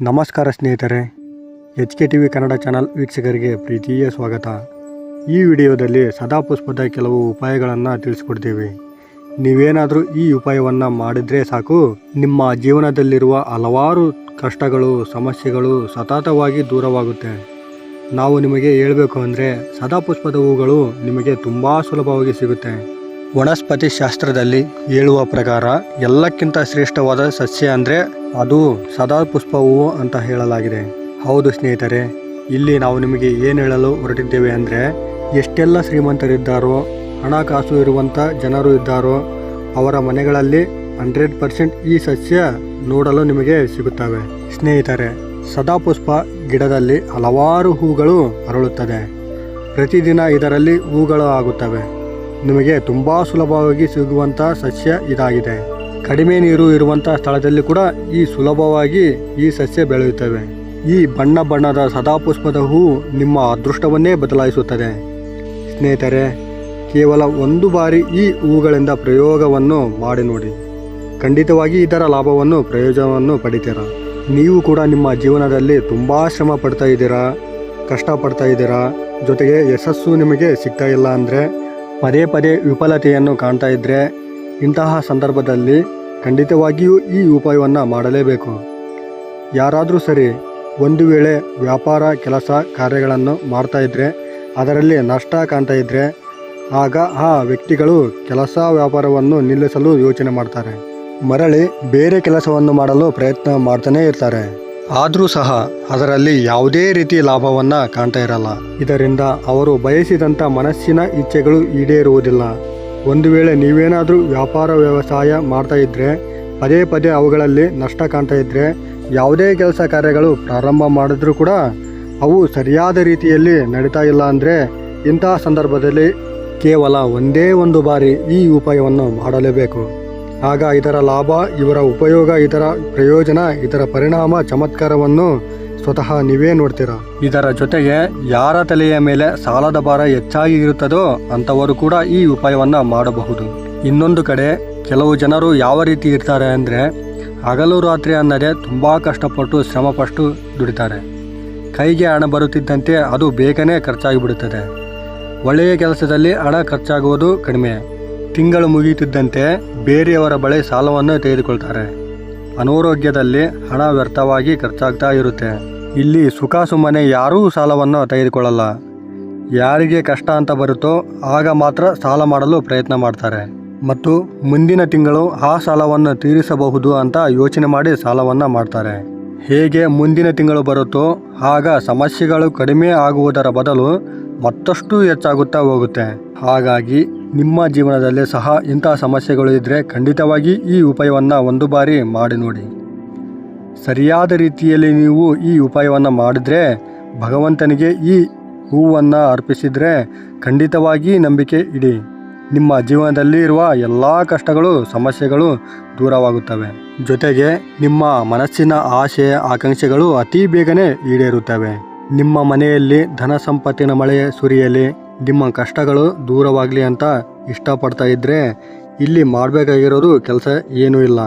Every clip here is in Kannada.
ನಮಸ್ಕಾರ ಸ್ನೇಹಿತರೆ H K T V Kannada channel ವೀಕ್ಷಕರಿಗೆ ಪ್ರೀತಿಯ ಸ್ವಾಗತ. ಈ ವಿಡಿಯೋದಲ್ಲಿ ಸದಾಪುಷ್ಪದ ಕೆಲವು ಉಪಾಯಗಳನ್ನು ತಿಳಿಸ್ಕೊಡ್ತೀವಿ. ನೀವೇನಾದರೂ ಈ ಉಪಾಯವನ್ನು ಮಾಡಿದರೆ ಸಾಕು. ನಿಮ್ಮ ಜೀವನದಲ್ಲಿರುವ ಹಲವಾರು ಕಷ್ಟಗಳು, ಸಮಸ್ಯೆಗಳು ಸತತವಾಗಿ ದೂರವಾಗುತ್ತೆ. ನಾವು ನಿಮಗೆ ಹೇಳಬೇಕು ಅಂದರೆ ಸದಾಪುಷ್ಪದ ಹೂಗಳು ನಿಮಗೆ ತುಂಬ ಸುಲಭವಾಗಿ ಸಿಗುತ್ತೆ. ವನಸ್ಪತಿ ಶಾಸ್ತ್ರದಲ್ಲಿ ಹೇಳುವ ಪ್ರಕಾರ ಎಲ್ಲಕ್ಕಿಂತ ಶ್ರೇಷ್ಠವಾದ ಸಸ್ಯ ಅಂದರೆ ಅದು ಸದಾ ಪುಷ್ಪವು ಅಂತ ಹೇಳಲಾಗಿದೆ. ಹೌದು ಸ್ನೇಹಿತರೆ, ಇಲ್ಲಿ ನಾವು ನಿಮಗೆ ಏನು ಹೇಳಲು ಹೊರಟಿದ್ದೇವೆ ಅಂದರೆ ಎಷ್ಟೆಲ್ಲ ಶ್ರೀಮಂತರಿದ್ದಾರೋ, ಹಣಕಾಸು ಇರುವಂಥ ಜನರು ಇದ್ದಾರೋ, ಅವರ ಮನೆಗಳಲ್ಲಿ ಹಂಡ್ರೆಡ್ ಪರ್ಸೆಂಟ್ ಈ ಸಸ್ಯ ನೋಡಲು ನಿಮಗೆ ಸಿಗುತ್ತವೆ. ಸ್ನೇಹಿತರೆ, ಸದಾಪುಷ್ಪ ಗಿಡದಲ್ಲಿ ಹಲವಾರು ಹೂಗಳು ಅರಳುತ್ತದೆ. ಪ್ರತಿದಿನ ಇದರಲ್ಲಿ ಹೂಗಳು ಆಗುತ್ತವೆ. ನಿಮಗೆ ತುಂಬ ಸುಲಭವಾಗಿ ಸಿಗುವಂಥ ಸಸ್ಯ ಇದಾಗಿದೆ. ಕಡಿಮೆ ನೀರು ಇರುವಂಥ ಸ್ಥಳದಲ್ಲಿ ಕೂಡ ಈ ಸುಲಭವಾಗಿ ಈ ಸಸ್ಯ ಬೆಳೆಯುತ್ತವೆ. ಈ ಬಣ್ಣ ಬಣ್ಣದ ಸದಾಪುಷ್ಪದ ಹೂ ನಿಮ್ಮ ಅದೃಷ್ಟವನ್ನೇ ಬದಲಾಯಿಸುತ್ತದೆ. ಸ್ನೇಹಿತರೆ, ಕೇವಲ ಒಂದು ಬಾರಿ ಈ ಹೂಗಳಿಂದ ಪ್ರಯೋಗವನ್ನು ಮಾಡಿ ನೋಡಿ. ಖಂಡಿತವಾಗಿ ಇದರ ಲಾಭವನ್ನು, ಪ್ರಯೋಜನವನ್ನು ಪಡಿತೀರ? ನೀವು ಕೂಡ ನಿಮ್ಮ ಜೀವನದಲ್ಲಿ ತುಂಬ ಶ್ರಮ ಪಡ್ತಾ ಇದ್ದೀರಾ? ಕಷ್ಟಪಡ್ತಾ ಇದ್ದೀರಾ? ಜೊತೆಗೆ ಯಶಸ್ಸು ನಿಮಗೆ ಸಿಗ್ತಾ ಇಲ್ಲ ಅಂದರೆ ಪದೇ ಪದೇ ವಿಫಲತೆಯನ್ನು ಕಾಣ್ತಾ ಇದ್ದರೆ ಇಂತಹ ಸಂದರ್ಭದಲ್ಲಿ ಖಂಡಿತವಾಗಿಯೂ ಈ ಉಪಾಯವನ್ನು ಮಾಡಲೇಬೇಕು. ಯಾರಾದರೂ ಸರಿ ಒಂದು ವೇಳೆ ವ್ಯಾಪಾರ, ಕೆಲಸ, ಕಾರ್ಯಗಳನ್ನು ಮಾಡ್ತಾ ಇದ್ದರೆ ಅದರಲ್ಲಿ ನಷ್ಟ ಕಾಣ್ತಾ ಇದ್ದರೆ ಆಗ ಆ ವ್ಯಕ್ತಿಗಳು ಕೆಲಸ, ವ್ಯಾಪಾರವನ್ನು ನಿಲ್ಲಿಸಲು ಯೋಚನೆ ಮಾಡ್ತಾರೆ. ಮರಳಿ ಬೇರೆ ಕೆಲಸವನ್ನು ಮಾಡಲು ಪ್ರಯತ್ನ ಮಾಡ್ತಾನೇ ಇರ್ತಾರೆ. ಆದರೂ ಸಹ ಅದರಲ್ಲಿ ಯಾವುದೇ ರೀತಿ ಲಾಭವನ್ನು ಕಾಣ್ತಾ ಇರಲ್ಲ. ಇದರಿಂದ ಅವರು ಬಯಸಿದಂಥ ಮನಸ್ಸಿನ ಇಚ್ಛೆಗಳು ಈಡೇರುವುದಿಲ್ಲ. ಒಂದು ವೇಳೆ ನೀವೇನಾದರೂ ವ್ಯಾಪಾರ ವ್ಯವಸಾಯ ಮಾಡ್ತಾ ಇದ್ದರೆ ಪದೇ ಪದೇ ಅವುಗಳಲ್ಲಿ ನಷ್ಟ ಕಾಣ್ತಾ ಇದ್ದರೆ ಯಾವುದೇ ಕೆಲಸ ಕಾರ್ಯಗಳು ಪ್ರಾರಂಭ ಮಾಡಿದ್ರೂ ಕೂಡ ಅವು ಸರಿಯಾದ ರೀತಿಯಲ್ಲಿ ನಡೀತಾ ಇಲ್ಲ ಅಂದರೆ ಇಂತಹ ಸಂದರ್ಭದಲ್ಲಿ ಕೇವಲ ಒಂದೇ ಒಂದು ಬಾರಿ ಈ ಉಪಾಯವನ್ನು ಮಾಡಲೇಬೇಕು. ಆಗ ಇದರ ಲಾಭ, ಇವರ ಉಪಯೋಗ ಇದರ ಪ್ರಯೋಜನ ಇದರ ಪರಿಣಾಮ, ಚಮತ್ಕಾರವನ್ನು ಸ್ವತಃ ನೀವೇ ನೋಡ್ತೀರಾ? ಇದರ ಜೊತೆಗೆ ಯಾರ ತಲೆಯ ಮೇಲೆ ಸಾಲದ ಭಾರ ಹೆಚ್ಚಾಗಿ ಇರುತ್ತದೋ ಅಂಥವರು ಕೂಡ ಈ ಉಪಾಯವನ್ನು ಮಾಡಬಹುದು. ಇನ್ನೊಂದು ಕಡೆ, ಕೆಲವು ಜನರು ಯಾವ ರೀತಿ ಇರ್ತಾರೆ ಅಂದರೆ, ಹಗಲು ರಾತ್ರಿ ಅನ್ನದೇ ತುಂಬ ಕಷ್ಟಪಟ್ಟು ಶ್ರಮಪಟ್ಟು ದುಡಿತಾರೆ. ಕೈಗೆ ಹಣ ಬರುತ್ತಿದ್ದಂತೆ ಅದು ಬೇಗನೆ ಖರ್ಚಾಗಿಬಿಡುತ್ತದೆ. ಒಳ್ಳೆಯ ಕೆಲಸದಲ್ಲಿ ಹಣ ಖರ್ಚಾಗುವುದು ಕಡಿಮೆ. ತಿಂಗಳು ಮುಗಿಯುತ್ತಿದ್ದಂತೆ ಬೇರೆಯವರ ಬಳಿ ಸಾಲವನ್ನು ತೆಗೆದುಕೊಳ್ತಾರೆ. ಅನಾರೋಗ್ಯದಲ್ಲಿ ಹಣ ವ್ಯರ್ಥವಾಗಿ ಖರ್ಚಾಗ್ತಾ ಇರುತ್ತೆ. ಇಲ್ಲಿ ಸುಖ ಸುಮ್ಮನೆ ಯಾರೂ ಸಾಲವನ್ನು ತೆಗೆದುಕೊಳ್ಳಲ್ಲ. ಯಾರಿಗೆ ಕಷ್ಟ ಅಂತ ಬರುತ್ತೋ ಆಗ ಮಾತ್ರ ಸಾಲ ಮಾಡಲು ಪ್ರಯತ್ನ ಮಾಡ್ತಾರೆ. ಮತ್ತು ಮುಂದಿನ ತಿಂಗಳು ಆ ಸಾಲವನ್ನು ತೀರಿಸಬಹುದು ಅಂತ ಯೋಚನೆ ಮಾಡಿ ಸಾಲವನ್ನು ಮಾಡ್ತಾರೆ. ಹೇಗೆ ಮುಂದಿನ ತಿಂಗಳು ಬರುತ್ತೋ ಆಗ ಸಮಸ್ಯೆಗಳು ಕಡಿಮೆ ಆಗುವುದರ ಬದಲು ಮತ್ತಷ್ಟು ಹೆಚ್ಚಾಗುತ್ತಾ ಹೋಗುತ್ತೆ. ಹಾಗಾಗಿ ನಿಮ್ಮ ಜೀವನದಲ್ಲಿ ಸಹ ಇಂಥ ಸಮಸ್ಯೆಗಳು ಇದ್ದರೆ ಖಂಡಿತವಾಗಿ ಈ ಉಪಾಯವನ್ನು ಒಂದು ಬಾರಿ ಮಾಡಿ ನೋಡಿ. ಸರಿಯಾದ ರೀತಿಯಲ್ಲಿ ನೀವು ಈ ಉಪಾಯವನ್ನು ಮಾಡಿದರೆ, ಭಗವಂತನಿಗೆ ಈ ಹೂವನ್ನು ಅರ್ಪಿಸಿದರೆ ಖಂಡಿತವಾಗಿ ನಂಬಿಕೆ ಇಡಿ. ನಿಮ್ಮ ಜೀವನದಲ್ಲಿ ಇರುವ ಎಲ್ಲ ಕಷ್ಟಗಳು, ಸಮಸ್ಯೆಗಳು ದೂರವಾಗುತ್ತವೆ. ಜೊತೆಗೆ ನಿಮ್ಮ ಮನಸ್ಸಿನ ಆಸೆ, ಆಕಾಂಕ್ಷೆಗಳು ಅತಿ ಬೇಗನೆ ಈಡೇರುತ್ತವೆ. ನಿಮ್ಮ ಮನೆಯಲ್ಲಿ ಧನ ಸಂಪತ್ತಿನ ಮಳೆ ಸುರಿಯಲಿ ನಿಮ್ಮ ಕಷ್ಟಗಳು ದೂರವಾಗಲಿ ಅಂತ ಇಷ್ಟಪಡ್ತಾ ಇದ್ದರೆ ಇಲ್ಲಿ ಮಾಡಬೇಕಾಗಿರೋದು ಕೆಲಸ ಏನೂ ಇಲ್ಲ.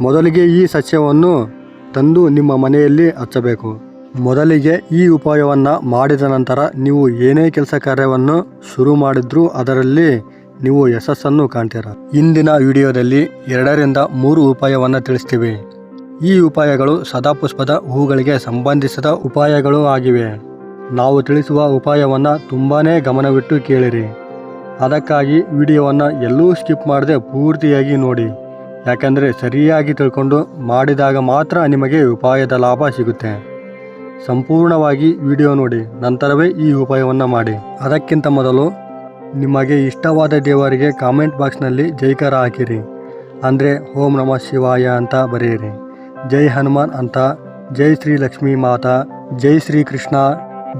ಮೊದಲಿಗೆ ಈ ಸಸ್ಯವನ್ನು ತಂದು ನಿಮ್ಮ ಮನೆಯಲ್ಲಿ ಹಚ್ಚಬೇಕು. ಮೊದಲಿಗೆ ಈ ಉಪಾಯವನ್ನು ಮಾಡಿದ ನಂತರ ನೀವು ಏನೇ ಕೆಲಸ ಕಾರ್ಯವನ್ನು ಶುರು ಮಾಡಿದ್ರೂ ಅದರಲ್ಲಿ ನೀವು ಯಶಸ್ಸನ್ನು ಕಾಣ್ತೀರ. ಇಂದಿನ ವಿಡಿಯೋದಲ್ಲಿ ಎರಡರಿಂದ ಮೂರು ಉಪಾಯವನ್ನು ತಿಳಿಸ್ತೀವಿ. ಈ ಉಪಾಯಗಳು ಸದಾಪುಷ್ಪದ ಹೂಗಳಿಗೆ ಸಂಬಂಧಿಸಿದ ಉಪಾಯಗಳು ಆಗಿವೆ. ನಾವು ತಿಳಿಸುವ ಉಪಾಯವನ್ನು ತುಂಬಾ ಗಮನವಿಟ್ಟು ಕೇಳಿರಿ. ಅದಕ್ಕಾಗಿ ವಿಡಿಯೋವನ್ನು ಎಲ್ಲೂ ಸ್ಕಿಪ್ ಮಾಡದೆ ಪೂರ್ತಿಯಾಗಿ ನೋಡಿ. ಯಾಕಂದರೆ ಸರಿಯಾಗಿ ತಿಳ್ಕೊಂಡು ಮಾಡಿದಾಗ ಮಾತ್ರ ನಿಮಗೆ ಉಪಾಯದ ಲಾಭ ಸಿಗುತ್ತೆ. ಸಂಪೂರ್ಣವಾಗಿ ವಿಡಿಯೋ ನೋಡಿ, ನಂತರವೇ ಈ ಉಪಾಯವನ್ನು ಮಾಡಿ. ಅದಕ್ಕಿಂತ ಮೊದಲು ನಿಮಗೆ ಇಷ್ಟವಾದ ದೇವರಿಗೆ ಕಾಮೆಂಟ್ ಬಾಕ್ಸ್ನಲ್ಲಿ ಜೈಕಾರ ಹಾಕಿರಿ. ಅಂದರೆ ಓಂ ನಮಃ ಶಿವಾಯ ಅಂತ ಬರೆಯಿರಿ. ಜೈ ಹನುಮಾನ್ ಅಂತ, ಜೈ ಶ್ರೀ ಲಕ್ಷ್ಮೀ ಮಾತಾ, ಜೈ ಶ್ರೀ ಕೃಷ್ಣ.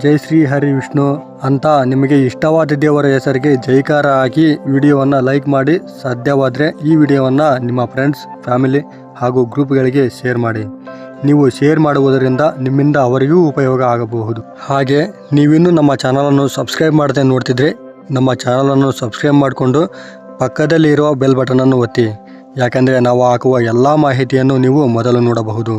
ಜೈ ಶ್ರೀ ಹರಿ ವಿಷ್ಣು ಅಂತ ನಿಮಗೆ ಇಷ್ಟವಾದ ದೇವರ ಹೆಸರಿಗೆ ಜೈಕಾರ ಹಾಕಿ ವಿಡಿಯೋವನ್ನು ಲೈಕ್ ಮಾಡಿ. ಸಾಧ್ಯವಾದರೆ ಈ ವಿಡಿಯೋವನ್ನು ನಿಮ್ಮ ಫ್ರೆಂಡ್ಸ್ ಫ್ಯಾಮಿಲಿ ಹಾಗೂ ಗ್ರೂಪ್ಗಳಿಗೆ ಶೇರ್ ಮಾಡಿ. ನೀವು ಶೇರ್ ಮಾಡುವುದರಿಂದ ನಿಮ್ಮಿಂದ ಅವರಿಗೂ ಉಪಯೋಗ ಆಗಬಹುದು. ಹಾಗೆ ನೀವಿನ್ನು ನಮ್ಮ ಚಾನಲನ್ನು ಸಬ್ಸ್ಕ್ರೈಬ್ ಮಾಡದೆ ನೋಡ್ತಿದ್ರೆ ನಮ್ಮ ಚಾನಲನ್ನು ಸಬ್ಸ್ಕ್ರೈಬ್ ಮಾಡಿಕೊಂಡು ಪಕ್ಕದಲ್ಲಿ ಇರುವ ಬೆಲ್ ಬಟನನ್ನು ಒತ್ತಿ. ಯಾಕೆಂದರೆ ನಾವು ಹಾಕುವ ಎಲ್ಲ ಮಾಹಿತಿಯನ್ನು ನೀವು ಮೊದಲು ನೋಡಬಹುದು.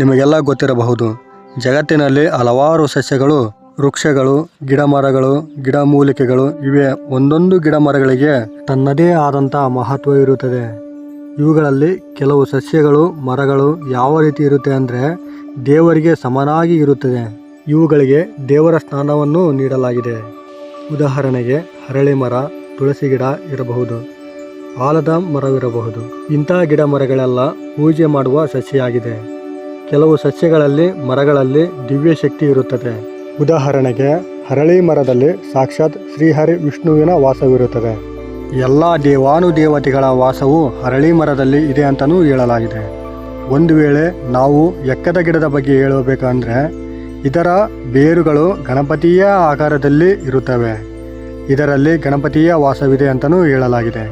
ನಿಮಗೆಲ್ಲ ಗೊತ್ತಿರಬಹುದು. ಜಗತ್ತಿನಲ್ಲಿ ಹಲವಾರು ಸಸ್ಯಗಳು, ವೃಕ್ಷಗಳು, ಗಿಡಮರಗಳು, ಗಿಡಮೂಲಿಕೆಗಳು ಇವೆ. ಒಂದೊಂದು ಗಿಡಮರಗಳಿಗೆ ತನ್ನದೇ ಆದಂಥ ಮಹತ್ವ ಇರುತ್ತದೆ. ಇವುಗಳಲ್ಲಿ ಕೆಲವು ಸಸ್ಯಗಳು, ಮರಗಳು ಯಾವ ರೀತಿ ಇರುತ್ತೆ ಅಂದರೆ ದೇವರಿಗೆ ಸಮನಾಗಿ ಇರುತ್ತದೆ. ಇವುಗಳಿಗೆ ದೇವರ ಸ್ನಾನವನ್ನು ನೀಡಲಾಗಿದೆ. ಉದಾಹರಣೆಗೆ ಹರಳಿ ಮರ, ತುಳಸಿ ಗಿಡ ಇರಬಹುದು, ಆಲದ ಮರವಿರಬಹುದು. ಇಂಥ ಗಿಡ ಮರಗಳೆಲ್ಲ ಪೂಜೆ ಮಾಡುವ ಸಸ್ಯವಾಗಿದೆ ಕೆಲವು ಸಸ್ಯಗಳಲ್ಲಿ ಮರಗಳಲ್ಲಿ ದಿವ್ಯ ಶಕ್ತಿ ಇರುತ್ತದೆ. ಉದಾಹರಣೆಗೆ ಹರಳಿ ಮರದಲ್ಲಿ ಸಾಕ್ಷಾತ್ ಶ್ರೀಹರಿ ವಿಷ್ಣುವಿನ ವಾಸವಿರುತ್ತದೆ. ಎಲ್ಲ ದೇವಾನುದೇವತೆಗಳ ವಾಸವು ಹರಳಿ ಮರದಲ್ಲಿ ಇದೆ ಅಂತಲೂ ಹೇಳಲಾಗಿದೆ. ಒಂದು ವೇಳೆ ನಾವು ಎಕ್ಕದ ಗಿಡದ ಬಗ್ಗೆ ಹೇಳಬೇಕಂದ್ರೆ ಇದರ ಬೇರುಗಳು ಗಣಪತಿಯ ಆಕಾರದಲ್ಲಿ ಇರುತ್ತವೆ. ಇದರಲ್ಲಿ ಗಣಪತಿಯ ವಾಸವಿದೆ ಅಂತಲೂ ಹೇಳಲಾಗಿದೆ.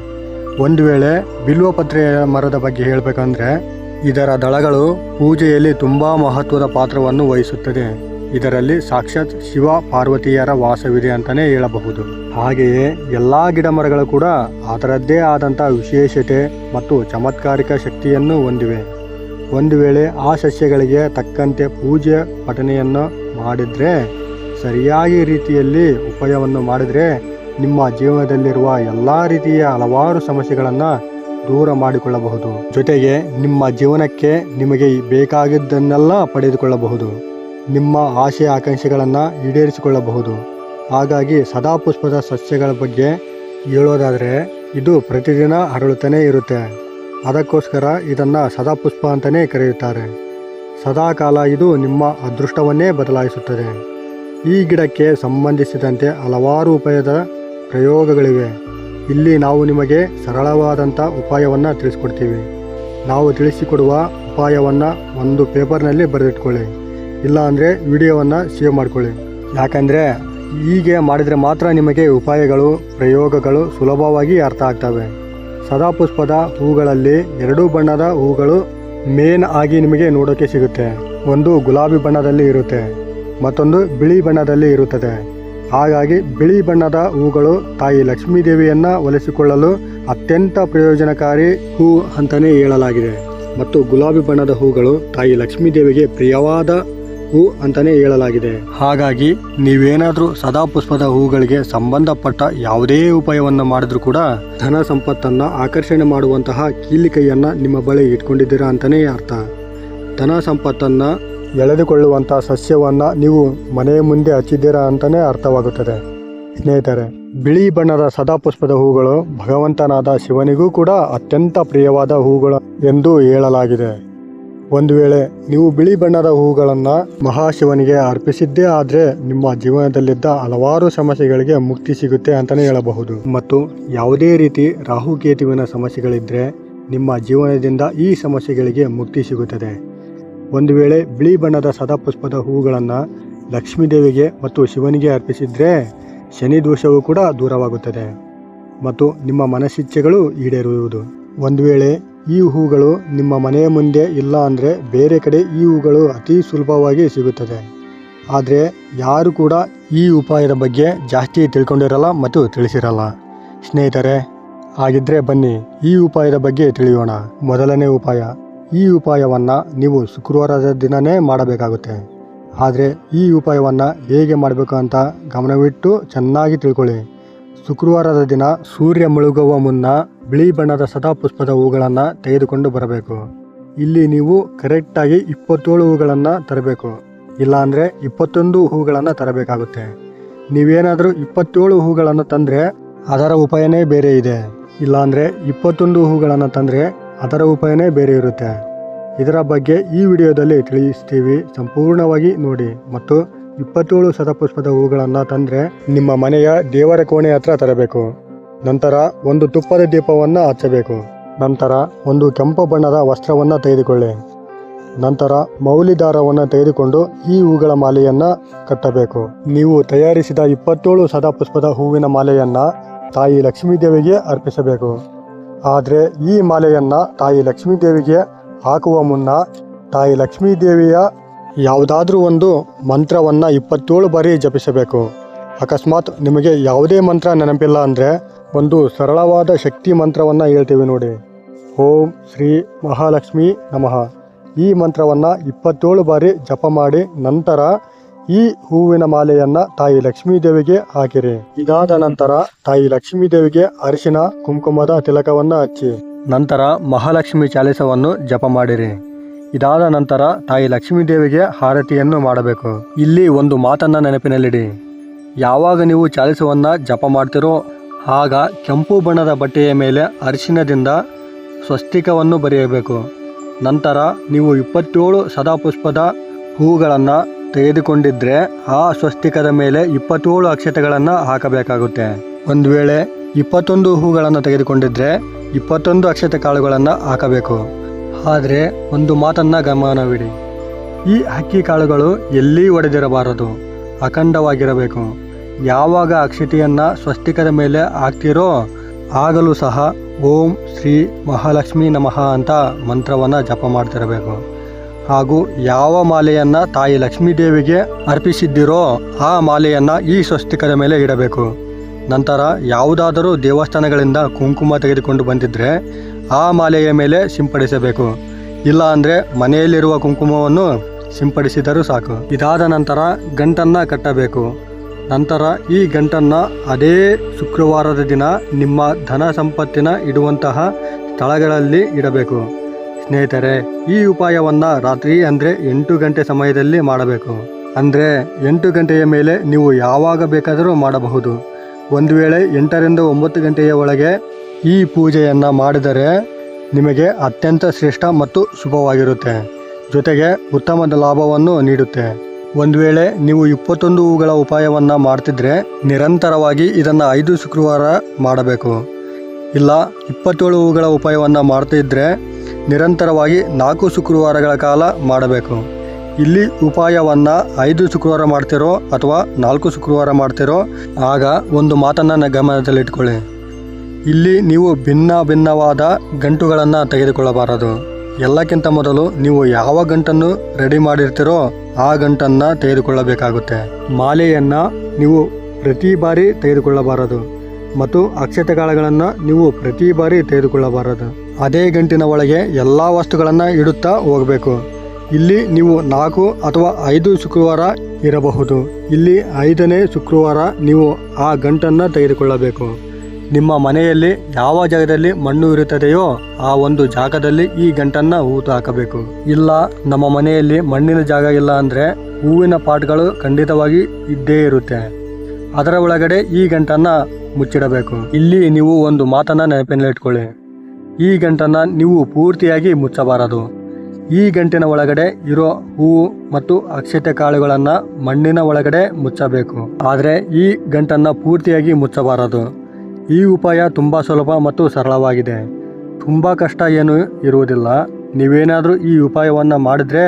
ಒಂದು ವೇಳೆ ಬಿಲ್ವಪತ್ರೆಯ ಮರದ ಬಗ್ಗೆ ಹೇಳಬೇಕಂದ್ರೆ ಇದರ ದಳಗಳು ಪೂಜೆಯಲ್ಲಿ ತುಂಬ ಮಹತ್ವದ ಪಾತ್ರವನ್ನು ವಹಿಸುತ್ತದೆ. ಇದರಲ್ಲಿ ಸಾಕ್ಷಾತ್ ಶಿವ ಪಾರ್ವತಿಯರ ವಾಸವಿದೆ ಅಂತಲೇ ಹೇಳಬಹುದು. ಹಾಗೆಯೇ ಎಲ್ಲ ಗಿಡ ಮರಗಳು ಕೂಡ ಅದರದ್ದೇ ಆದಂಥ ವಿಶೇಷತೆ ಮತ್ತು ಚಮತ್ಕಾರಿಕ ಶಕ್ತಿಯನ್ನು ಹೊಂದಿವೆ. ಒಂದು ವೇಳೆ ಆ ಸಸ್ಯಗಳಿಗೆ ತಕ್ಕಂತೆ ಪೂಜೆ ಪಠನೆಯನ್ನು ಮಾಡಿದರೆ, ಸರಿಯಾಗಿ ರೀತಿಯಲ್ಲಿ ಉಪಾಯವನ್ನು ಮಾಡಿದರೆ, ನಿಮ್ಮ ಜೀವನದಲ್ಲಿರುವ ಎಲ್ಲ ರೀತಿಯ ಹಲವಾರು ಸಮಸ್ಯೆಗಳನ್ನು ದೂರ ಮಾಡಿಕೊಳ್ಳಬಹುದು. ಜೊತೆಗೆ ನಿಮ್ಮ ಜೀವನಕ್ಕೆ ನಿಮಗೆ ಬೇಕಾಗಿದ್ದನ್ನೆಲ್ಲ ಪಡೆದುಕೊಳ್ಳಬಹುದು. ನಿಮ್ಮ ಆಸೆ ಆಕಾಂಕ್ಷೆಗಳನ್ನು ಈಡೇರಿಸಿಕೊಳ್ಳಬಹುದು. ಹಾಗಾಗಿ ಸದಾಪುಷ್ಪದ ಸಸ್ಯಗಳ ಬಗ್ಗೆ ಹೇಳೋದಾದರೆ, ಇದು ಪ್ರತಿದಿನ ಅರಳುತ್ತಲೇ ಇರುತ್ತೆ. ಅದಕ್ಕೋಸ್ಕರ ಇದನ್ನು ಸದಾಪುಷ್ಪ ಅಂತಲೇ ಕರೆಯುತ್ತಾರೆ. ಸದಾಕಾಲ ಇದು ನಿಮ್ಮ ಅದೃಷ್ಟವನ್ನೇ ಬದಲಾಯಿಸುತ್ತದೆ. ಈ ಗಿಡಕ್ಕೆ ಸಂಬಂಧಿಸಿದಂತೆ ಹಲವಾರು ಉಪಾಯದ ಪ್ರಯೋಗಗಳಿವೆ. ಇಲ್ಲಿ ನಾವು ನಿಮಗೆ ಸರಳವಾದಂಥ ಉಪಾಯವನ್ನು ತಿಳಿಸ್ಕೊಡ್ತೀವಿ. ನಾವು ತಿಳಿಸಿಕೊಡುವ ಉಪಾಯವನ್ನು ಒಂದು ಪೇಪರ್ನಲ್ಲಿ ಬರೆದಿಟ್ಕೊಳ್ಳಿ. ಇಲ್ಲ ಅಂದರೆ ವಿಡಿಯೋವನ್ನು ಸೇವ್ ಮಾಡಿಕೊಳ್ಳಿ. ಯಾಕಂದರೆ ಹೀಗೆ ಮಾಡಿದರೆ ಮಾತ್ರ ನಿಮಗೆ ಉಪಾಯಗಳು, ಪ್ರಯೋಗಗಳು ಸುಲಭವಾಗಿ ಅರ್ಥ ಆಗ್ತವೆ. ಸದಾಪುಷ್ಪದ ಹೂಗಳಲ್ಲಿ ಎರಡು ಬಣ್ಣದ ಹೂಗಳು ಮೇನ್ ಆಗಿ ನಿಮಗೆ ನೋಡೋಕ್ಕೆ ಸಿಗುತ್ತೆ. ಒಂದು ಗುಲಾಬಿ ಬಣ್ಣದಲ್ಲಿ ಇರುತ್ತೆ. ಮತ್ತೊಂದು ಬಿಳಿ ಬಣ್ಣದಲ್ಲಿ ಇರುತ್ತದೆ. ಹಾಗಾಗಿ ಬಿಳಿ ಬಣ್ಣದ ಹೂಗಳು ತಾಯಿ ಲಕ್ಷ್ಮೀ ದೇವಿಯನ್ನ ಒಲಿಸಿಕೊಳ್ಳಲು ಅತ್ಯಂತ ಪ್ರಯೋಜನಕಾರಿ ಹೂ ಅಂತಲೇ ಹೇಳಲಾಗಿದೆ. ಮತ್ತು ಗುಲಾಬಿ ಬಣ್ಣದ ಹೂಗಳು ತಾಯಿ ಲಕ್ಷ್ಮೀ ದೇವಿಗೆ ಪ್ರಿಯವಾದ ಹೂ ಅಂತಲೇ ಹೇಳಲಾಗಿದೆ. ಹಾಗಾಗಿ ನೀವೇನಾದರೂ ಸದಾ ಪುಷ್ಪದ ಹೂಗಳಿಗೆ ಸಂಬಂಧಪಟ್ಟ ಯಾವುದೇ ಉಪಾಯವನ್ನು ಮಾಡಿದ್ರೂ ಕೂಡ ಧನ ಸಂಪತ್ತನ್ನ ಆಕರ್ಷಣೆ ಮಾಡುವಂತಹ ಕೀಲಿಕೈಯನ್ನು ನಿಮ್ಮ ಬಳಿ ಇಟ್ಕೊಂಡಿದ್ದೀರಾ ಅಂತಲೇ ಅರ್ಥ. ಧನ ಸಂಪತ್ತನ್ನ ಎಳೆದುಕೊಳ್ಳುವಂತಹ ಸಸ್ಯವನ್ನು ನೀವು ಮನೆಯ ಮುಂದೆ ಹಚ್ಚಿದ್ದೀರಾ ಅಂತಲೇ ಅರ್ಥವಾಗುತ್ತದೆ. ಸ್ನೇಹಿತರೆ, ಬಿಳಿ ಬಣ್ಣದ ಸದಾಪುಷ್ಪದ ಹೂಗಳು ಭಗವಂತನಾದ ಶಿವನಿಗೂ ಕೂಡ ಅತ್ಯಂತ ಪ್ರಿಯವಾದ ಹೂಗಳು ಎಂದು ಹೇಳಲಾಗಿದೆ. ಒಂದು ವೇಳೆ ನೀವು ಬಿಳಿ ಬಣ್ಣದ ಹೂಗಳನ್ನು ಮಹಾಶಿವನಿಗೆ ಅರ್ಪಿಸಿದ್ದೇ ಆದರೆ ನಿಮ್ಮ ಜೀವನದಲ್ಲಿದ್ದ ಹಲವಾರು ಸಮಸ್ಯೆಗಳಿಗೆ ಮುಕ್ತಿ ಸಿಗುತ್ತೆ ಅಂತಲೇ ಹೇಳಬಹುದು. ಮತ್ತು ಯಾವುದೇ ರೀತಿ ರಾಹುಕೇತುವಿನ ಸಮಸ್ಯೆಗಳಿದ್ದರೆ ನಿಮ್ಮ ಜೀವನದಿಂದ ಈ ಸಮಸ್ಯೆಗಳಿಗೆ ಮುಕ್ತಿ ಸಿಗುತ್ತದೆ. ಒಂದು ವೇಳೆ ಬಿಳಿ ಬಣ್ಣದ ಸದಾಪುಷ್ಪದ ಹೂಗಳನ್ನು ಲಕ್ಷ್ಮೀದೇವಿಗೆ ಮತ್ತು ಶಿವನಿಗೆ ಅರ್ಪಿಸಿದರೆ ಶನಿ ದೋಷವೂ ಕೂಡ ದೂರವಾಗುತ್ತದೆ. ಮತ್ತು ನಿಮ್ಮ ಮನಸ್ಸಿಚ್ಛೆಗಳು ಈಡೇರುವುದು. ಒಂದು ವೇಳೆ ಈ ಹೂಗಳು ನಿಮ್ಮ ಮನೆಯ ಮುಂದೆ ಇಲ್ಲ ಅಂದರೆ ಬೇರೆ ಕಡೆ ಈ ಹೂಗಳು ಅತಿ ಸುಲಭವಾಗಿ ಸಿಗುತ್ತದೆ. ಆದರೆ ಯಾರು ಕೂಡ ಈ ಉಪಾಯದ ಬಗ್ಗೆ ಜಾಸ್ತಿ ತಿಳ್ಕೊಂಡಿರಲ್ಲ ಮತ್ತು ತಿಳಿಸಿರಲ್ಲ. ಸ್ನೇಹಿತರೆ, ಹಾಗಿದ್ರೆ ಬನ್ನಿ ಈ ಉಪಾಯದ ಬಗ್ಗೆ ತಿಳಿಯೋಣ. ಮೊದಲನೇ ಉಪಾಯ ಈ ಉಪಾಯವನ್ನು ನೀವು ಶುಕ್ರವಾರದ ದಿನವೇ ಮಾಡಬೇಕಾಗುತ್ತೆ. ಆದರೆ ಈ ಉಪಾಯವನ್ನು ಹೇಗೆ ಮಾಡಬೇಕು ಅಂತ ಗಮನವಿಟ್ಟು ಚೆನ್ನಾಗಿ ತಿಳ್ಕೊಳ್ಳಿ. ಶುಕ್ರವಾರದ ದಿನ ಸೂರ್ಯ ಮುಳುಗುವ ಮುನ್ನ ಬಿಳಿ ಬಣ್ಣದ ಸದಾಪುಷ್ಪದ ಹೂಗಳನ್ನು ತೆಗೆದುಕೊಂಡು ಬರಬೇಕು. ಇಲ್ಲಿ ನೀವು ಕರೆಕ್ಟಾಗಿ ಇಪ್ಪತ್ತೇಳು ಹೂಗಳನ್ನು ತರಬೇಕು. ಇಲ್ಲಾಂದರೆ ಇಪ್ಪತ್ತೊಂದು ಹೂಗಳನ್ನು ತರಬೇಕಾಗುತ್ತೆ. ನೀವೇನಾದರೂ ಇಪ್ಪತ್ತೇಳು ಹೂಗಳನ್ನು ತಂದರೆ ಅದರ ಉಪಾಯನೇ ಬೇರೆ ಇದೆ. ಇಲ್ಲಾಂದರೆ ಇಪ್ಪತ್ತೊಂದು ಹೂಗಳನ್ನು ತಂದರೆ ಅದರ ಉಪಾಯನೇ ಬೇರೆ ಇರುತ್ತೆ. ಇದರ ಬಗ್ಗೆ ಈ ವಿಡಿಯೋದಲ್ಲಿ ತಿಳಿಸ್ತೀವಿ. ಸಂಪೂರ್ಣವಾಗಿ ನೋಡಿ. ಮತ್ತು ಇಪ್ಪತ್ತೇಳು ಶತಪುಷ್ಪದ ಹೂಗಳನ್ನು ತಂದರೆ ನಿಮ್ಮ ಮನೆಯ ದೇವರ ಕೋಣೆ ಹತ್ರ ತರಬೇಕು. ನಂತರ ಒಂದು ತುಪ್ಪದ ದೀಪವನ್ನು ಹಚ್ಚಬೇಕು. ನಂತರ ಒಂದು ಕೆಂಪು ಬಣ್ಣದ ವಸ್ತ್ರವನ್ನು ತೆಗೆದುಕೊಳ್ಳಿ. ನಂತರ ಮೌಲಿ ದಾರವನ್ನು ತೆಗೆದುಕೊಂಡು ಈ ಹೂಗಳ ಮಾಲೆಯನ್ನು ಕಟ್ಟಬೇಕು. ನೀವು ತಯಾರಿಸಿದ ಇಪ್ಪತ್ತೇಳು ಸದಾಪುಷ್ಪದ ಹೂವಿನ ಮಾಲೆಯನ್ನು ತಾಯಿ ಲಕ್ಷ್ಮೀದೇವಿಗೆ ಅರ್ಪಿಸಬೇಕು. ಆದರೆ ಈ ಮಾಲೆಯನ್ನು ತಾಯಿ ಲಕ್ಷ್ಮೀದೇವಿಗೆ ಹಾಕುವ ಮುನ್ನ ತಾಯಿ ಲಕ್ಷ್ಮೀದೇವಿಯ ಯಾವುದಾದ್ರೂ ಒಂದು ಮಂತ್ರವನ್ನು ಇಪ್ಪತ್ತೇಳು ಬಾರಿ ಜಪಿಸಬೇಕು. ಅಕಸ್ಮಾತ್ ನಿಮಗೆ ಯಾವುದೇ ಮಂತ್ರ ನೆನಪಿಲ್ಲ ಅಂದರೆ ಒಂದು ಸರಳವಾದ ಶಕ್ತಿ ಮಂತ್ರವನ್ನು ಹೇಳ್ತೀವಿ ನೋಡಿ. ಓಂ ಶ್ರೀ ಮಹಾಲಕ್ಷ್ಮಿ ನಮಃ. ಈ ಮಂತ್ರವನ್ನು ಇಪ್ಪತ್ತೇಳು ಬಾರಿ ಜಪ ಮಾಡಿ ನಂತರ ಈ ಹೂವಿನ ಮಾಲೆಯನ್ನ ತಾಯಿ ಲಕ್ಷ್ಮೀ ದೇವಿಗೆ ಹಾಕಿರಿ. ಇದಾದ ನಂತರ ತಾಯಿ ಲಕ್ಷ್ಮೀ ದೇವಿಗೆ ಅರಿಶಿನ, ಕುಂಕುಮದ ತಿಲಕವನ್ನು ಹಚ್ಚಿ. ನಂತರ ಮಹಾಲಕ್ಷ್ಮಿ ಚಾಲಿಸವನ್ನು ಜಪ ಮಾಡಿರಿ. ಇದಾದ ನಂತರ ತಾಯಿ ಲಕ್ಷ್ಮೀ ದೇವಿಗೆ ಹಾರತಿಯನ್ನು ಮಾಡಬೇಕು. ಇಲ್ಲಿ ಒಂದು ಮಾತನ್ನ ನೆನಪಿನಲ್ಲಿಡಿ. ಯಾವಾಗ ನೀವು ಚಾಲಿಸವನ್ನ ಜಪ ಮಾಡ್ತಿರೋ ಆಗ ಕೆಂಪು ಬಣ್ಣದ ಬಟ್ಟೆಯ ಮೇಲೆ ಅರಿಶಿನದಿಂದ ಸ್ವಸ್ತಿಕವನ್ನು ಬರೆಯಬೇಕು. ನಂತರ ನೀವು ಇಪ್ಪತ್ತೇಳು ಸದಾಪುಷ್ಪದ ಹೂಗಳನ್ನು ತೆಗೆದುಕೊಂಡಿದ್ರೆ ಆ ಸ್ವಸ್ತಿಕದ ಮೇಲೆ ಇಪ್ಪತ್ತೇಳು ಅಕ್ಷತೆಗಳನ್ನು ಹಾಕಬೇಕಾಗುತ್ತೆ. ಒಂದು ವೇಳೆ ಇಪ್ಪತ್ತೊಂದು ಹೂಗಳನ್ನು ತೆಗೆದುಕೊಂಡಿದ್ರೆ ಇಪ್ಪತ್ತೊಂದು ಅಕ್ಷತೆ ಕಾಳುಗಳನ್ನು ಹಾಕಬೇಕು. ಆದರೆ ಒಂದು ಮಾತನ್ನು ಗಮನವಿಡಿ. ಈ ಅಕ್ಕಿ ಕಾಳುಗಳು ಎಲ್ಲಿ ಒಡೆದಿರಬಾರದು? ಅಖಂಡವಾಗಿರಬೇಕು. ಯಾವಾಗ ಅಕ್ಷತೆಯನ್ನು ಸ್ವಸ್ತಿಕದ ಮೇಲೆ ಹಾಕ್ತಿರೋ ಆಗಲೂ ಸಹ ಓಂ ಶ್ರೀ ಮಹಾಲಕ್ಷ್ಮಿ ನಮಃ ಅಂತ ಮಂತ್ರವನ್ನು ಜಪ ಮಾಡ್ತಿರಬೇಕು. ಹಾಗೂ ಯಾವ ಮಾಲೆಯನ್ನು ತಾಯಿ ಲಕ್ಷ್ಮೀದೇವಿಗೆ ಅರ್ಪಿಸಿದ್ದೀರೋ ಆ ಮಾಲೆಯನ್ನು ಈ ಸ್ವಸ್ತಿಕದ ಮೇಲೆ ಇಡಬೇಕು. ನಂತರ ಯಾವುದಾದರೂ ದೇವಸ್ಥಾನಗಳಿಂದ ಕುಂಕುಮ ತೆಗೆದುಕೊಂಡು ಬಂದಿದ್ರೆ ಆ ಮಾಲೆಯ ಮೇಲೆ ಸಿಂಪಡಿಸಬೇಕು. ಇಲ್ಲ ಅಂದರೆ ಮನೆಯಲ್ಲಿರುವ ಕುಂಕುಮವನ್ನು ಸಿಂಪಡಿಸಿದರೂ ಸಾಕು. ಇದಾದ ನಂತರ ಗಂಟನ್ನ ಕಟ್ಟಬೇಕು. ನಂತರ ಈ ಗಂಟನ್ನು ಅದೇ ಶುಕ್ರವಾರದ ದಿನ ನಿಮ್ಮ ಧನ ಸಂಪತ್ತಿನ ಇಡುವಂತಹ ಸ್ಥಳಗಳಲ್ಲಿ ಇಡಬೇಕು. ಸ್ನೇಹಿತರೆ, ಈ ಉಪಾಯವನ್ನು ರಾತ್ರಿ ಅಂದರೆ ಎಂಟು ಗಂಟೆ ಸಮಯದಲ್ಲಿ ಮಾಡಬೇಕು. ಅಂದರೆ ಎಂಟು ಗಂಟೆಯ ಮೇಲೆ ನೀವು ಯಾವಾಗ ಬೇಕಾದರೂ ಮಾಡಬಹುದು. ಒಂದು ವೇಳೆ ಎಂಟರಿಂದ ಒಂಬತ್ತು ಗಂಟೆಯ ಒಳಗೆ ಈ ಪೂಜೆಯನ್ನು ಮಾಡಿದರೆ ನಿಮಗೆ ಅತ್ಯಂತ ಶ್ರೇಷ್ಠ ಮತ್ತು ಶುಭವಾಗಿರುತ್ತೆ. ಜೊತೆಗೆ ಉತ್ತಮದ ಲಾಭವನ್ನು ನೀಡುತ್ತೆ. ಒಂದು ವೇಳೆ ನೀವು ಇಪ್ಪತ್ತೊಂದು ಹೂಗಳ ಉಪಾಯವನ್ನು ಮಾಡ್ತಿದ್ರೆ ನಿರಂತರವಾಗಿ ಇದನ್ನು ಐದು ಶುಕ್ರವಾರ ಮಾಡಬೇಕು. ಇಲ್ಲ, ಇಪ್ಪತ್ತೇಳು ಹೂಗಳ ಉಪಾಯವನ್ನು ಮಾಡ್ತಿದ್ರೆ ನಿರಂತರವಾಗಿ ನಾಲ್ಕು ಶುಕ್ರವಾರಗಳ ಕಾಲ ಮಾಡಬೇಕು. ಇಲ್ಲಿ ಉಪಾಯವನ್ನು ಐದು ಶುಕ್ರವಾರ ಮಾಡ್ತಿರೋ ಅಥವಾ ನಾಲ್ಕು ಶುಕ್ರವಾರ ಮಾಡ್ತಿರೋ, ಆಗ ಒಂದು ಮಾತನ್ನು ಗಮನದಲ್ಲಿಟ್ಕೊಳ್ಳಿ ಇಲ್ಲಿ ನೀವು ಭಿನ್ನ ಭಿನ್ನವಾದ ಗಂಟುಗಳನ್ನು ತೆಗೆದುಕೊಳ್ಳಬಾರದು. ಎಲ್ಲಕ್ಕಿಂತ ಮೊದಲು ನೀವು ಯಾವ ಗಂಟನ್ನು ರೆಡಿ ಮಾಡಿರ್ತೀರೋ, ಆ ಗಂಟನ್ನು ತೆಗೆದುಕೊಳ್ಳಬೇಕಾಗುತ್ತೆ. ಮಾಲೆಯನ್ನು ನೀವು ಪ್ರತಿ ಬಾರಿ ತೆಗೆದುಕೊಳ್ಳಬಾರದು. ಮತ್ತು ಅಕ್ಷತೆ ಕಾಳುಗಳನ್ನು ನೀವು ಪ್ರತಿ ಬಾರಿ ತೆಗೆದುಕೊಳ್ಳಬಾರದು. ಅದೇ ಗಂಟಿನ ಒಳಗೆ ಎಲ್ಲ ವಸ್ತುಗಳನ್ನು ಇಡುತ್ತಾ ಹೋಗಬೇಕು. ಇಲ್ಲಿ ನೀವು ನಾಲ್ಕು ಅಥವಾ ಐದು ಶುಕ್ರವಾರ ಇರಬಹುದು. ಇಲ್ಲಿ ಐದನೇ ಶುಕ್ರವಾರ ನೀವು ಆ ಗಂಟನ್ನು ತೆಗೆದುಕೊಳ್ಳಬೇಕು. ನಿಮ್ಮ ಮನೆಯಲ್ಲಿ ಯಾವ ಜಾಗದಲ್ಲಿ ಮಣ್ಣು ಇರುತ್ತದೆಯೋ ಆ ಒಂದು ಜಾಗದಲ್ಲಿ ಈ ಗಂಟನ್ನು ಹೂತು ಹಾಕಬೇಕು. ಇಲ್ಲ, ನಮ್ಮ ಮನೆಯಲ್ಲಿ ಮಣ್ಣಿನ ಜಾಗ ಇಲ್ಲ ಅಂದರೆ ಹೂವಿನ ಪಾಟ್ಗಳು ಖಂಡಿತವಾಗಿ ಇದ್ದೇ ಇರುತ್ತೆ. ಅದರ ಒಳಗಡೆ ಈ ಗಂಟನ್ನು ಮುಚ್ಚಿಡಬೇಕು. ಇಲ್ಲಿ ನೀವು ಒಂದು ಮಾತನ್ನು ನೆನಪಿನಲ್ಲಿಟ್ಕೊಳ್ಳಿ ಈ ಗಂಟನ್ನು ನೀವು ಪೂರ್ತಿಯಾಗಿ ಮುಚ್ಚಬಾರದು. ಈ ಗಂಟಿನ ಒಳಗಡೆ ಇರೋ ಹೂವು ಮತ್ತು ಅಕ್ಷತೆ ಕಾಳುಗಳನ್ನು ಮಣ್ಣಿನ ಒಳಗಡೆ ಮುಚ್ಚಬೇಕು. ಆದರೆ ಈ ಗಂಟನ್ನು ಪೂರ್ತಿಯಾಗಿ ಮುಚ್ಚಬಾರದು. ಈ ಉಪಾಯ ತುಂಬ ಸುಲಭ ಮತ್ತು ಸರಳವಾಗಿದೆ. ತುಂಬ ಕಷ್ಟ ಏನು ಇರುವುದಿಲ್ಲ. ನೀವೇನಾದರೂ ಈ ಉಪಾಯವನ್ನು ಮಾಡಿದ್ರೆ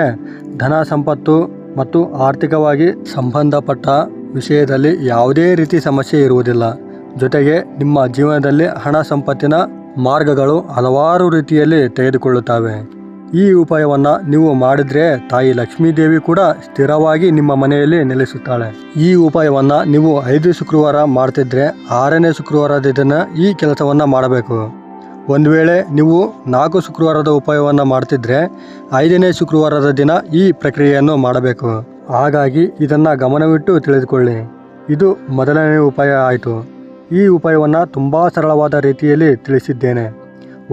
ಧನ ಸಂಪತ್ತು ಮತ್ತು ಆರ್ಥಿಕವಾಗಿ ಸಂಬಂಧಪಟ್ಟ ವಿಷಯದಲ್ಲಿ ಯಾವುದೇ ರೀತಿ ಸಮಸ್ಯೆ ಇರುವುದಿಲ್ಲ. ಜೊತೆಗೆ ನಿಮ್ಮ ಜೀವನದಲ್ಲಿ ಹಣ ಸಂಪತ್ತಿನ ಮಾರ್ಗಗಳು ಹಲವಾರು ರೀತಿಯಲ್ಲಿ ತೆಗೆದುಕೊಳ್ಳುತ್ತವೆ. ಈ ಉಪಾಯವನ್ನು ನೀವು ಮಾಡಿದ್ರೆ ತಾಯಿ ಲಕ್ಷ್ಮೀದೇವಿ ಕೂಡ ಸ್ಥಿರವಾಗಿ ನಿಮ್ಮ ಮನೆಯಲ್ಲಿ ನೆಲೆಸುತ್ತಾಳೆ. ಈ ಉಪಾಯವನ್ನು ನೀವು ಐದು ಶುಕ್ರವಾರ ಮಾಡ್ತಿದ್ರೆ ಆರನೇ ಶುಕ್ರವಾರದ ದಿನ ಈ ಕೆಲಸವನ್ನು ಮಾಡಬೇಕು. ಒಂದು ವೇಳೆ ನೀವು ನಾಲ್ಕು ಶುಕ್ರವಾರದ ಉಪಾಯವನ್ನು ಮಾಡ್ತಿದ್ರೆ ಐದನೇ ಶುಕ್ರವಾರದ ದಿನ ಈ ಪ್ರಕ್ರಿಯೆಯನ್ನು ಮಾಡಬೇಕು. ಹಾಗಾಗಿ ಇದನ್ನು ಗಮನವಿಟ್ಟು ತಿಳಿದುಕೊಳ್ಳಿ. ಇದು ಮೊದಲನೇ ಉಪಾಯ ಆಯಿತು. ಈ ಉಪಾಯವನ್ನು ತುಂಬ ಸರಳವಾದ ರೀತಿಯಲ್ಲಿ ತಿಳಿಸಿದ್ದೇನೆ.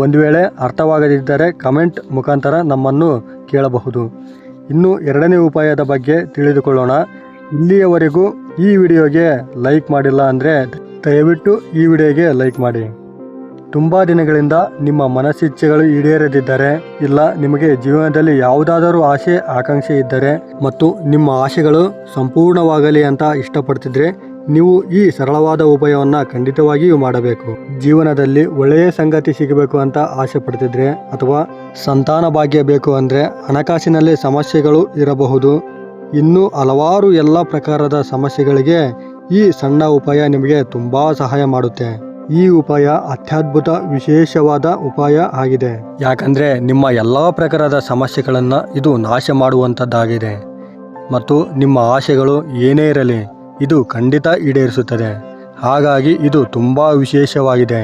ಒಂದು ವೇಳೆ ಅರ್ಥವಾಗದಿದ್ದರೆ ಕಮೆಂಟ್ ಮುಖಾಂತರ ನಮ್ಮನ್ನು ಕೇಳಬಹುದು. ಇನ್ನು ಎರಡನೇ ಉಪಾಯದ ಬಗ್ಗೆ ತಿಳಿದುಕೊಳ್ಳೋಣ. ಇಲ್ಲಿಯವರೆಗೂ ಈ ವಿಡಿಯೋಗೆ ಲೈಕ್ ಮಾಡಿಲ್ಲ ಅಂದರೆ ದಯವಿಟ್ಟು ಈ ವಿಡಿಯೋಗೆ ಲೈಕ್ ಮಾಡಿ. ತುಂಬ ದಿನಗಳಿಂದ ನಿಮ್ಮ ಮನಸ್ಸಿಚ್ಛೆಗಳು ಈಡೇರದಿದ್ದರೆ, ಇಲ್ಲ ನಿಮಗೆ ಜೀವನದಲ್ಲಿ ಯಾವುದಾದರೂ ಆಸೆ, ಆಕಾಂಕ್ಷೆ ಇದ್ದರೆ ಮತ್ತು ನಿಮ್ಮ ಆಸೆಗಳು ಸಂಪೂರ್ಣವಾಗಲಿ ಅಂತ ಇಷ್ಟಪಡ್ತಿದ್ರೆ ನೀವು ಈ ಸರಳವಾದ ಉಪಾಯವನ್ನು ಖಂಡಿತವಾಗಿಯೂ ಮಾಡಬೇಕು. ಜೀವನದಲ್ಲಿ ಒಳ್ಳೆಯ ಸಂಗತಿ ಸಿಗಬೇಕು ಅಂತ ಆಸೆ ಪಡ್ತಿದ್ರೆ ಅಥವಾ ಸಂತಾನ ಭಾಗ್ಯ ಬೇಕು ಅಂದರೆ ಹಣಕಾಸಿನಲ್ಲಿ ಸಮಸ್ಯೆಗಳು ಇರಬಹುದು. ಇನ್ನೂ ಹಲವಾರು ಎಲ್ಲ ಪ್ರಕಾರದ ಸಮಸ್ಯೆಗಳಿಗೆ ಈ ಸಣ್ಣ ಉಪಾಯ ನಿಮಗೆ ತುಂಬ ಸಹಾಯ ಮಾಡುತ್ತೆ. ಈ ಉಪಾಯ ಅತ್ಯದ್ಭುತ, ವಿಶೇಷವಾದ ಉಪಾಯ ಆಗಿದೆ. ಯಾಕಂದ್ರೆ ನಿಮ್ಮ ಎಲ್ಲ ಪ್ರಕಾರದ ಸಮಸ್ಯೆಗಳನ್ನು ಇದು ನಾಶ ಮಾಡುವಂಥದ್ದಾಗಿದೆ. ಮತ್ತು ನಿಮ್ಮ ಆಶೆಗಳು ಏನೇ ಇರಲಿ ಇದು ಖಂಡಿತ ಈಡೇರಿಸುತ್ತದೆ. ಹಾಗಾಗಿ ಇದು ತುಂಬ ವಿಶೇಷವಾಗಿದೆ.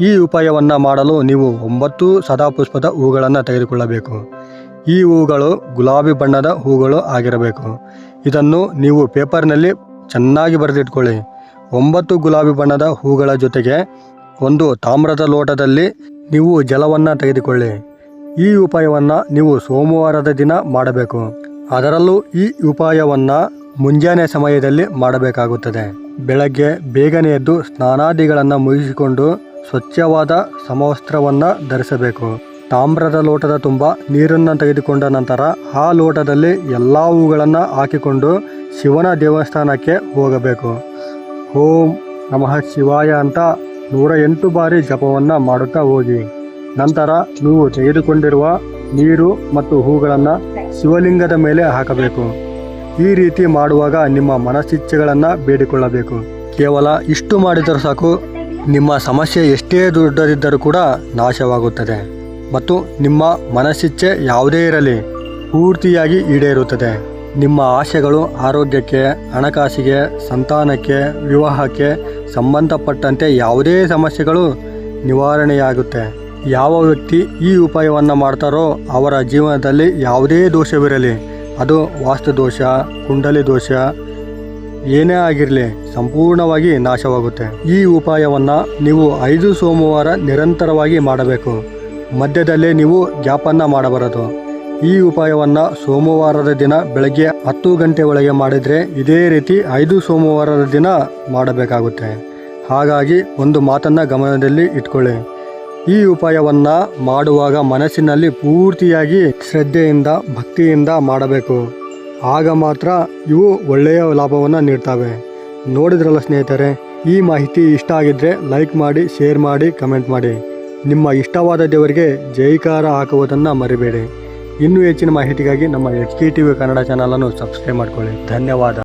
ಈ ಉಪಾಯವನ್ನು ಮಾಡಲು ನೀವು ಒಂಬತ್ತು ಸದಾಪುಷ್ಪದ ಹೂಗಳನ್ನು ತೆಗೆದುಕೊಳ್ಳಬೇಕು. ಈ ಹೂಗಳು ಗುಲಾಬಿ ಬಣ್ಣದ ಹೂಗಳು ಆಗಿರಬೇಕು. ಇದನ್ನು ನೀವು ಪೇಪರ್ನಲ್ಲಿ ಚೆನ್ನಾಗಿ ಬರೆದಿಟ್ಕೊಳ್ಳಿ. ಒಂಬತ್ತು ಗುಲಾಬಿ ಬಣ್ಣದ ಹೂಗಳ ಜೊತೆಗೆ ಒಂದು ತಾಮ್ರದ ಲೋಟದಲ್ಲಿ ನೀವು ಜಲವನ್ನು ತೆಗೆದುಕೊಳ್ಳಿ. ಈ ಉಪಾಯವನ್ನು ನೀವು ಸೋಮವಾರದ ದಿನ ಮಾಡಬೇಕು. ಅದರಲ್ಲೂ ಈ ಉಪಾಯವನ್ನು ಮುಂಜಾನೆ ಸಮಯದಲ್ಲಿ ಮಾಡಬೇಕಾಗುತ್ತದೆ. ಬೆಳಗ್ಗೆ ಬೇಗನೆ ಎದ್ದು ಸ್ನಾನಾದಿಗಳನ್ನು ಮುಗಿಸಿಕೊಂಡು ಸ್ವಚ್ಛವಾದ ಸಮವಸ್ತ್ರವನ್ನು ಧರಿಸಬೇಕು. ತಾಮ್ರದ ಲೋಟದ ತುಂಬ ನೀರನ್ನು ತೆಗೆದುಕೊಂಡ ನಂತರ ಆ ಲೋಟದಲ್ಲಿ ಎಲ್ಲ ಹೂಗಳನ್ನು ಹಾಕಿಕೊಂಡು ಶಿವನ ದೇವಸ್ಥಾನಕ್ಕೆ ಹೋಗಬೇಕು. ಓಂ ನಮಃ ಶಿವಾಯ ಅಂತ ನೂರ ಎಂಟು ಬಾರಿ ಜಪವನ್ನು ಮಾಡುತ್ತಾ ಹೋಗಿ. ನಂತರ ನೀವು ತೆಗೆದುಕೊಂಡಿರುವ ನೀರು ಮತ್ತು ಹೂಗಳನ್ನು ಶಿವಲಿಂಗದ ಮೇಲೆ ಹಾಕಬೇಕು. ಈ ರೀತಿ ಮಾಡುವಾಗ ನಿಮ್ಮ ಮನಸ್ಸಿಚ್ಛೆಗಳನ್ನು ಬೇಡಿಕೊಳ್ಳಬೇಕು. ಕೇವಲ ಇಷ್ಟು ಮಾಡಿದರೆ ಸಾಕು, ನಿಮ್ಮ ಸಮಸ್ಯೆ ಎಷ್ಟೇ ದೊಡ್ಡದಿದ್ದರೂ ಕೂಡ ನಾಶವಾಗುತ್ತದೆ ಮತ್ತು ನಿಮ್ಮ ಮನಸ್ಸಿಚ್ಛೆ ಯಾವುದೇ ಇರಲಿ, ಪೂರ್ತಿಯಾಗಿ ಈಡೇರುತ್ತದೆ. ನಿಮ್ಮ ಆಶೆಗಳು ಆರೋಗ್ಯಕ್ಕೆ, ಹಣಕಾಸಿಗೆ, ಸಂತಾನಕ್ಕೆ, ವಿವಾಹಕ್ಕೆ ಸಂಬಂಧಪಟ್ಟಂತೆ ಯಾವುದೇ ಸಮಸ್ಯೆಗಳು ನಿವಾರಣೆಯಾಗುತ್ತೆ. ಯಾವ ವ್ಯಕ್ತಿ ಈ ಉಪಾಯವನ್ನು ಮಾಡ್ತಾರೋ ಅವರ ಜೀವನದಲ್ಲಿ ಯಾವುದೇ ದೋಷವಿರಲಿ. ಅದು ವಾಸ್ತು ದೋಷ ಕುಂಡಲಿ ದೋಷ ಏನೇ ಆಗಿರಲಿ ಸಂಪೂರ್ಣವಾಗಿ ನಾಶವಾಗುತ್ತೆ. ಈ ಉಪಾಯವನ್ನು ನೀವು ಐದು ಸೋಮವಾರ ನಿರಂತರವಾಗಿ ಮಾಡಬೇಕು. ಮಧ್ಯದಲ್ಲೇ ನೀವು ಗ್ಯಾಪನ್ನು ಮಾಡಬಾರದು. ಈ ಉಪಾಯವನ್ನು ಸೋಮವಾರದ ದಿನ ಬೆಳಗ್ಗೆ ಹತ್ತು ಗಂಟೆ ಒಳಗೆ ಮಾಡಿದರೆ ಇದೇ ರೀತಿ ಐದು ಸೋಮವಾರದ ದಿನ ಮಾಡಬೇಕಾಗುತ್ತೆ. ಹಾಗಾಗಿ ಒಂದು ಮಾತನ್ನು ಗಮನದಲ್ಲಿ ಇಟ್ಕೊಳ್ಳಿ. ಈ ಉಪಾಯವನ್ನ ಮಾಡುವಾಗ ಮನಸ್ಸಿನಲ್ಲಿ ಪೂರ್ತಿಯಾಗಿ ಶ್ರದ್ಧೆಯಿಂದ, ಭಕ್ತಿಯಿಂದ ಮಾಡಬೇಕು. ಆಗ ಮಾತ್ರ ಇವು ಒಳ್ಳೆಯ ಲಾಭವನ್ನು ನೀಡ್ತವೆ. ನೋಡಿದ್ರಲ್ಲ ಸ್ನೇಹಿತರೆ, ಈ ಮಾಹಿತಿ ಇಷ್ಟ ಆಗಿದ್ದರೆ ಲೈಕ್ ಮಾಡಿ, ಶೇರ್ ಮಾಡಿ, ಕಮೆಂಟ್ ಮಾಡಿ. ನಿಮ್ಮ ಇಷ್ಟವಾದ ದೇವರಿಗೆ ಜೈಕಾರ ಹಾಕುವುದನ್ನು ಮರಿಬೇಡಿ. ಇನ್ನೂ ಹೆಚ್ಚಿನ ಮಾಹಿತಿಗಾಗಿ ನಮ್ಮ H K T V Kannada ಚಾನಲನ್ನು ಸಬ್ಸ್ಕ್ರೈಬ್ ಮಾಡ್ಕೊಳ್ಳಿ. ಧನ್ಯವಾದ.